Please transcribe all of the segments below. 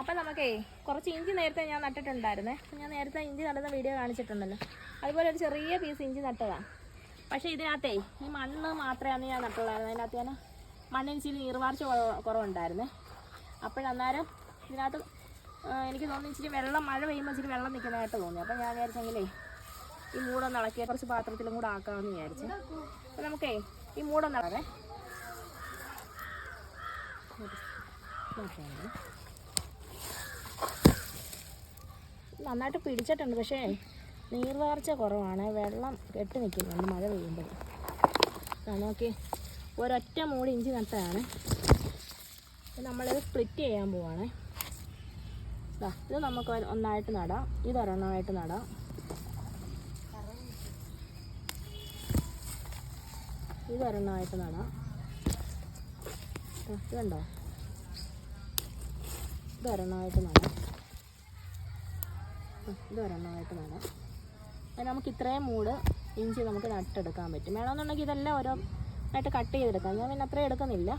അപ്പം നമുക്കേ കുറച്ച് ഇഞ്ചി നേരത്തെ ഞാൻ നട്ടിട്ടുണ്ടായിരുന്നേ. ഞാൻ നേരത്തെ ഇഞ്ചി നടുന്ന വീഡിയോ കാണിച്ചിട്ടുണ്ടല്ലോ. അതുപോലെ ഒരു ചെറിയ പീസ് ഇഞ്ചി നട്ടതാണ് പക്ഷേ ഇതിനകത്തേ ഈ മണ്ണ് മാത്രമാണ് ഞാൻ നട്ടുള്ളായിരുന്നു. അതിനകത്ത് ഞാൻ മണ്ണിന് നീർവാർച്ച കുറവ് കുറവുണ്ടായിരുന്നേ. അപ്പോഴന്നേരം ഇതിനകത്ത് എനിക്ക് തോന്നി ഇച്ചിരി വെള്ളം മഴ പെയ്യുമ്പോൾ ഇച്ചിരി വെള്ളം നിൽക്കുന്നതായിട്ട് തോന്നി. അപ്പം ഞാൻ വിചാരിച്ചെങ്കിലേ ഈ മൂടൊന്ന് ഇളക്കിയ കുറച്ച് പാത്രത്തിലും കൂടെ ആക്കാമെന്ന് വിചാരിച്ചു. അപ്പം നമുക്കേ ഈ മൂടൊന്ന് ഇളകേ നോക്കാം നന്നായിട്ട് പിടിച്ചിട്ടുണ്ട് പക്ഷേ നീർവാർച്ച കുറവാണ്. വെള്ളം കെട്ടി നിൽക്കുന്നുണ്ട് മഴ പെയ്യുമ്പോൾ. നോക്കി. ഒരൊറ്റ മൂടി ഇഞ്ചി നട്ടതാണ്. നമ്മളിത് സ്പ്ലിറ്റ് ചെയ്യാൻ പോവാണ്. ഇത് നമുക്ക് ഒന്നായിട്ട് നടാം. ഇതൊരെണ്ണമായിട്ട് നടാം. ഇതൊരെണ്ണമായിട്ട് നടാം. ഇതുണ്ടോ ഇതൊരെണ്ണമായിട്ട് നടാം. ഉം, ഇത് ഒരെണ്ണമായിട്ട് വേണം നമുക്ക് ഇത്രയും മൂട് ഇഞ്ചി നമുക്ക് നട്ടെടുക്കാൻ പറ്റും. വേണമെന്നുണ്ടെങ്കിൽ ഇതെല്ലാം ഓരോ ആയിട്ട് കട്ട് ചെയ്തെടുക്കാം. ഞാൻ പിന്നെ അത്രയും എടുക്കുന്നില്ല.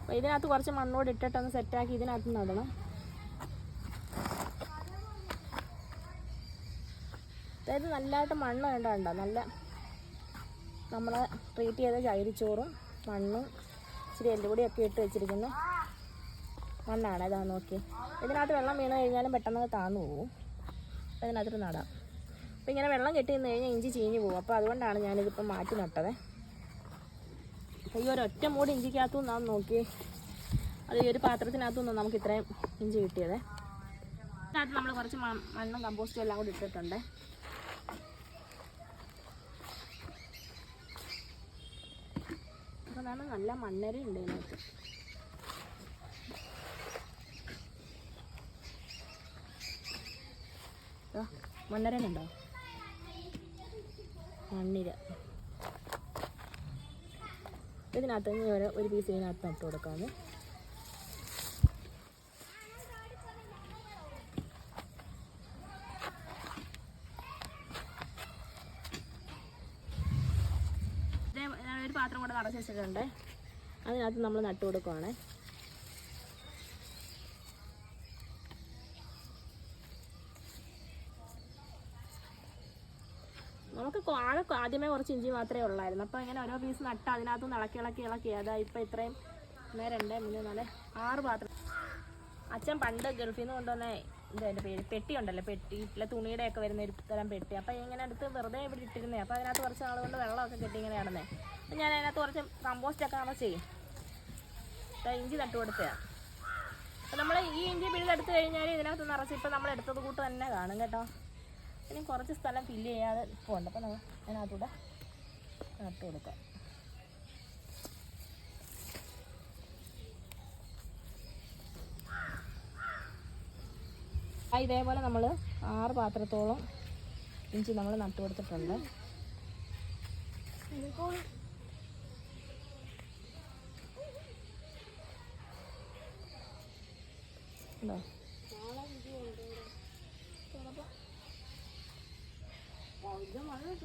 അപ്പോൾ ഇതിനകത്ത് കുറച്ച് മണ്ണോട് ഇട്ടിട്ടൊന്ന് സെറ്റാക്കി ഇതിനകത്ത് നടണം. അതായത് നല്ലതായിട്ട് മണ്ണ് വേണ്ട നല്ല നമ്മൾ ട്രീറ്റ് ചെയ്ത ചൈരിച്ചോറും മണ്ണും ഇച്ചിരി എല്ലുപൊടിയൊക്കെ ഇട്ട് വെച്ചിരിക്കുന്ന മണ്ണാണ്. ഇതാ നോക്കി. ഇതിനകത്ത് വെള്ളം വീണ് കഴിഞ്ഞാലും പെട്ടെന്ന് താന്നു പോകും ഇതിനകത്ത് നടാം. അപ്പോൾ ഇങ്ങനെ വെള്ളം കെട്ടി നിന്ന് കഴിഞ്ഞാൽ ഇഞ്ചി ചീഞ്ഞ് പോകും. അപ്പോൾ അതുകൊണ്ടാണ് ഞാനിതിപ്പോൾ മാറ്റി നട്ടത്. അപ്പോൾ ഈ ഒരു ഒറ്റ മൂടി ഇഞ്ചിക്കകത്തു നിന്നാണ് നോക്കി അത് ഈ ഒരു പാത്രത്തിനകത്തു നിന്നാണ് നമുക്ക് ഇത്രയും ഇഞ്ചി കിട്ടിയത്. ഇതിനകത്ത് നമ്മൾ കുറച്ച് മണ്ണും കമ്പോസ്റ്റും എല്ലാം കൂടി ഇട്ടിട്ടുണ്ട്. അപ്പോൾ നല്ല മണ്ണരി ഉണ്ട് ഇതിനകത്ത്. മണ്ണരനുണ്ടോ? മണ്ണിര. ഇതിനകത്ത് ഇനി ഒരു ഒരു പീസ് ഇതിനകത്ത് നട്ട് കൊടുക്കാമെന്ന് ഒരു പാത്രം കൂടെ നിറച്ച് വെച്ചിട്ടുണ്ട് അതിനകത്ത് നമ്മൾ നട്ട് കൊടുക്കുവാണേ. നമുക്ക് ആകെ ആദ്യമേ കുറച്ച് ഇഞ്ചി മാത്രമേ ഉള്ളായിരുന്നു. അപ്പോൾ ഇങ്ങനെ ഓരോ പീസ് നട്ട് അതിനകത്ത് ഇളക്കി ഇളക്കി ഇളക്കി. അതാ ഇപ്പോൾ ഇത്രയും ഒന്ന് രണ്ട് മൂന്ന് നാല് ആറ് പാത്രം. അച്ഛൻ പണ്ട് ഗൾഫിൽ നിന്ന് കൊണ്ടുവന്ന എന്താ എന്റെ പേര് പെട്ടി ഉണ്ടല്ലോ പെട്ടി. ഇല്ല തുണിയുടെയൊക്കെ വരുന്ന ഒരു തരം പെട്ടി. അപ്പോൾ ഇങ്ങനെ എടുത്ത് വെറുതെ ഇവിടെ ഇട്ടിരുന്നേ. അപ്പോൾ അതിനകത്ത് കുറച്ച് നാൾ കൊണ്ട് വെള്ളമൊക്കെ കെട്ടി ഇങ്ങനെ കിടന്നേ അപ്പം ഞാൻ അതിനകത്ത് കുറച്ച് കമ്പോസ്റ്റൊക്കെ ആണോ ചെയ്യും. ഇഞ്ചി നട്ടു കൊടുത്തതാണ് അപ്പം നമ്മൾ ഈ ഇഞ്ചി പിഴുതെടുത്ത് കഴിഞ്ഞാൽ ഇതിനകത്ത് നിറച്ച് ഇപ്പം നമ്മൾ എടുത്തത് കൂട്ട് തന്നെ കാണും കേട്ടോ. ഇനി കുറച്ച് സ്ഥലം ഫില്ല് ചെയ്യാതെ പോകണ്ട. അപ്പോൾ നമ്മൾ അതിനകത്തൂടെ നട്ട് കൊടുക്കാം. ഇതേപോലെ നമ്മൾ ആറ് പാത്രത്തോളം ഇഞ്ചി നമ്മൾ നട്ട് കൊടുത്തിട്ടുണ്ട്. ഉണ്ടോ 哦，昨天晚上。